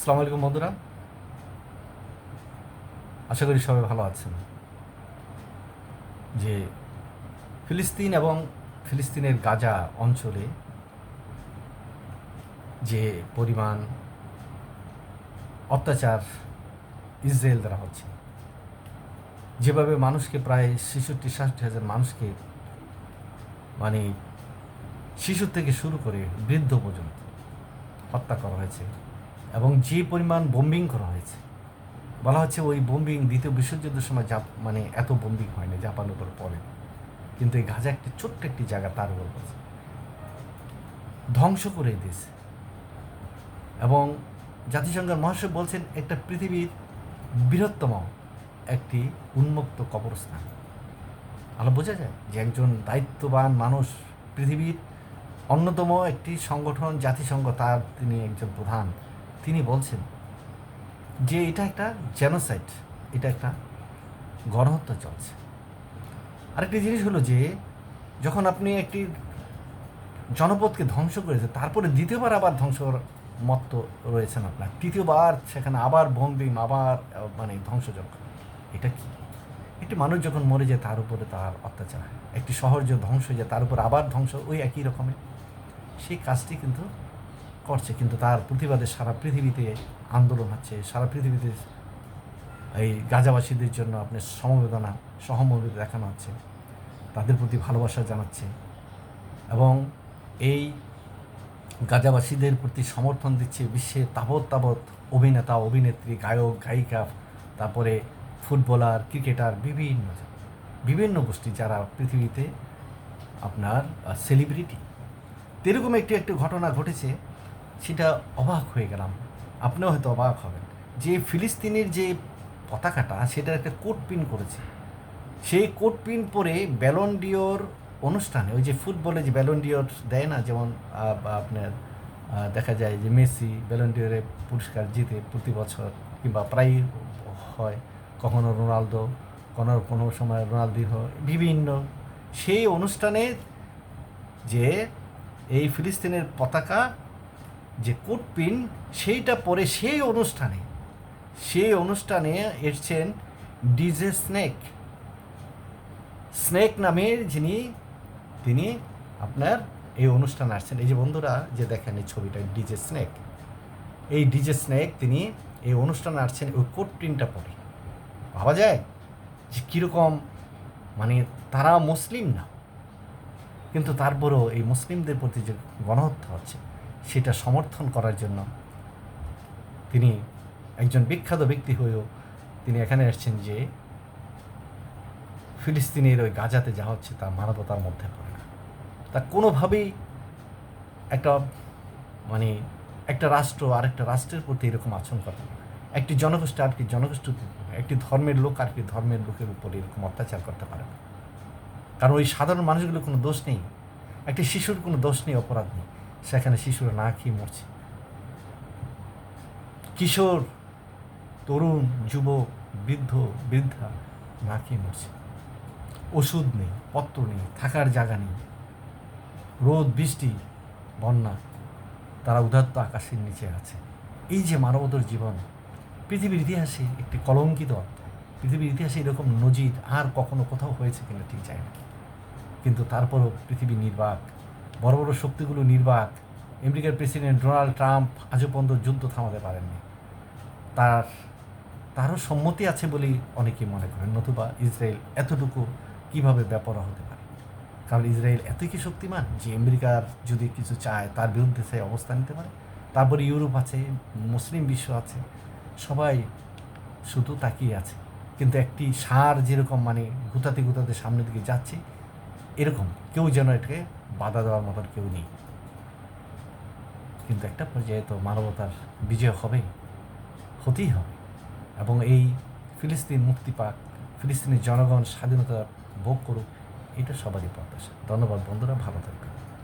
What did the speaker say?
আসসালামু আলাইকুম বন্ধুরা। আশা করি সবাই ভালো আছেন। যে ফিলিস্তিন এবং ফিলিস্তিনের গাজা অঞ্চলে যে পরিমাণ অত্যাচার ইসরায়েল দ্বারা হচ্ছে, যেভাবে মানুষকে প্রায় ছেষট্টি সাতটি হাজার মানুষকে মানে শিশু থেকে শুরু করে বৃদ্ধ পর্যন্ত হত্যা করা হয়েছে এবং যে পরিমাণ বোম্বিং করা হয়েছে, বলা হচ্ছে ওই বোম্বিং দ্বিতীয় বিশ্বযুদ্ধের সময় জাপ মানে এত বোম্বিং হয়নি জাপানের উপর পড়ে। কিন্তু এই গাজা একটি ছোট্ট একটি জায়গা তার উপর ধ্বংস করে দিয়েছে। এবং জাতিসংঘের মহাসচিব বলছেন, একটা পৃথিবীর বৃহত্তম একটি উন্মুক্ত কবরস্থান। আলো বোঝা যায় যে একজন দায়িত্ববান মানুষ পৃথিবীর অন্যতম একটি সংগঠন, জাতিসংঘ, তার তিনি একজন প্রধান। তিনি বলছেন যে এটা একটা জেনোসাইড এটা একটা গণহত্যা চলছে। আরেকটি জিনিস হলো যে যখন আপনি একটি জনপদকে ধ্বংস করেছে তারপরে দ্বিতীয়বার আবার ধ্বংস মত্ত রয়েছেন আপনার। তৃতীয়বার সেখানে আবার বন্দিম, আবার মানে ধ্বংসযজ্ঞ। এটা কি? একটি মানুষ যখন মরে যায়, তার উপরে তার অত্যাচার। একটি শহর যে ধ্বংস হয়ে যায়, তার উপর আবার ধ্বংস ওই একই রকমের। সেই কাজটি কিন্তু করছে, কিন্তু তার প্রতিবাদে সারা পৃথিবীতে আন্দোলন হচ্ছে, সারা পৃথিবীতে এই গাজাবাসীদের জন্য আপনার সমবেদনা, সহমর্মিতা দেখানো হচ্ছে, তাদের প্রতি ভালোবাসা জানাচ্ছে এবং এই গাজাবাসীদের প্রতি সমর্থন দিচ্ছে বিশ্বের তাবৎ তাবৎ অভিনেতা, অভিনেত্রী, গায়ক, গায়িকা, তারপরে ফুটবলার, ক্রিকেটার, বিভিন্ন বিভিন্ন গোষ্ঠী যারা পৃথিবীতে আপনার সেলিব্রিটি এরকম একটি একটি ঘটনা ঘটেছে। সেটা অবাক হয়ে গেলাম। আপনিও হয়তো অবাক হবেন। যে ফিলিস্তিনের যে পতাকাটা, সেটার একটা কোট পিন করেছে। সেই কোট পিন পরে ব্যালন ডিওর অনুষ্ঠানে, ওই যে ফুটবলে যে ব্যালন ডিওর দেয় না, যেমন আপনার দেখা যায় যে মেসি ব্যালন ডিওরে পুরস্কার জিতে প্রতি বছর, কিংবা প্রায়ই হয় কখনো রোনালদো, কোনো কোনো সময় রোনালদিনহো, বিভিন্ন। সেই অনুষ্ঠানে যে এই ফিলিস্তিনের পতাকা যে কোট পিন, সেইটা পরে সেই অনুষ্ঠানে সেই অনুষ্ঠানে এসছেন ডিজে স্নেক। স্নেক নামের যিনি, তিনি আপনার এই অনুষ্ঠানে আসছেন। এই যে বন্ধুরা, যে দেখেন এই ছবিটা, ডিজে স্নেক। এই ডিজে স্নেক, তিনি এই অনুষ্ঠানে আসছেন, ওই কোট প্রিন্টটা পরে। ভাবা যায় যে কীরকম মানে তারা মুসলিম না, কিন্তু তারপরেও এই মুসলিমদের প্রতি যে গণহত্যা হচ্ছে সেটা সমর্থন করার জন্য। তিনি একজন বিখ্যাত ব্যক্তি হয়েও তিনি এখানে এসেছেন যে ফিলিস্তিনের ওই গাজাতে যা হচ্ছে তা মানবতার মধ্যে পড়ে না। তা কোনোভাবেই একটা মানে একটা রাষ্ট্র আর একটা রাষ্ট্রের প্রতি এরকম আচরণ করে একটি জনগোষ্ঠী আর কি জনগোষ্ঠীর উপর, একটি ধর্মের লোক আর কি ধর্মের লোকের উপর এরকম অত্যাচার করতে পারে না। কারণ ওই সাধারণ মানুষগুলোর কোনো দোষ নেই। একটি শিশুর কোনো দোষ নেই অপরাধ নেই। সেখানে শিশুরা না খেয়ে মরছে। কিশোর, তরুণ, যুবক, বৃদ্ধ, বৃদ্ধা না খেয়ে মরছে। ওষুধ নেই, পত্র নেই, থাকার জায়গা নেই। রোদ, বৃষ্টি, বন্যা, তারা উদাত্ত আকাশের নিচে আছে। এই যে মানবতর জীবন, পৃথিবীর ইতিহাসে একটি কলঙ্কিত। পৃথিবীর ইতিহাসে এরকম নজির আর কখনো কোথাও হয়েছে কিনা ঠিক যায় না। কিন্তু তারপরও পৃথিবী নির্বাক বড় বড় শক্তিগুলো নির্বাক আমেরিকার প্রেসিডেন্ট ডোনাল্ড ট্রাম্প আজও পর্যন্ত যুদ্ধ থামাতে পারেননি। তার, তারও সম্মতি আছে বলেই অনেকেই মনে করেন, নতুবা ইসরায়েল এতটুকু কীভাবে ব্যাপারা হতে পারে? কারণ ইসরায়েল এতই কি শক্তিমান যে আমেরিকার যদি কিছু চায়, তার বিরুদ্ধে সে অবস্থান নিতে পারে? তারপরে ইউরোপ আছে, মুসলিম বিশ্ব আছে, সবাই শুধু তাকিয়ে আছে। কিন্তু একটি সার যেরকম মানে গুতাতে গুতাতে সামনের দিকে যাচ্ছে, এরকম কেউ যেন এটাকে বাধা দেওয়ার মতন কেউ নেই। কিন্তু একটা পর্যায়ে তো মানবতার বিজয় হবে হতেই হবে। এবং এই ফিলিস্তিন মুক্তি পাক ফিলিস্তিনের জনগণ স্বাধীনতা ভোগ করুক, এটা সবারই প্রত্যাশা। ধন্যবাদ বন্ধুরা, ভালো থাকবেন।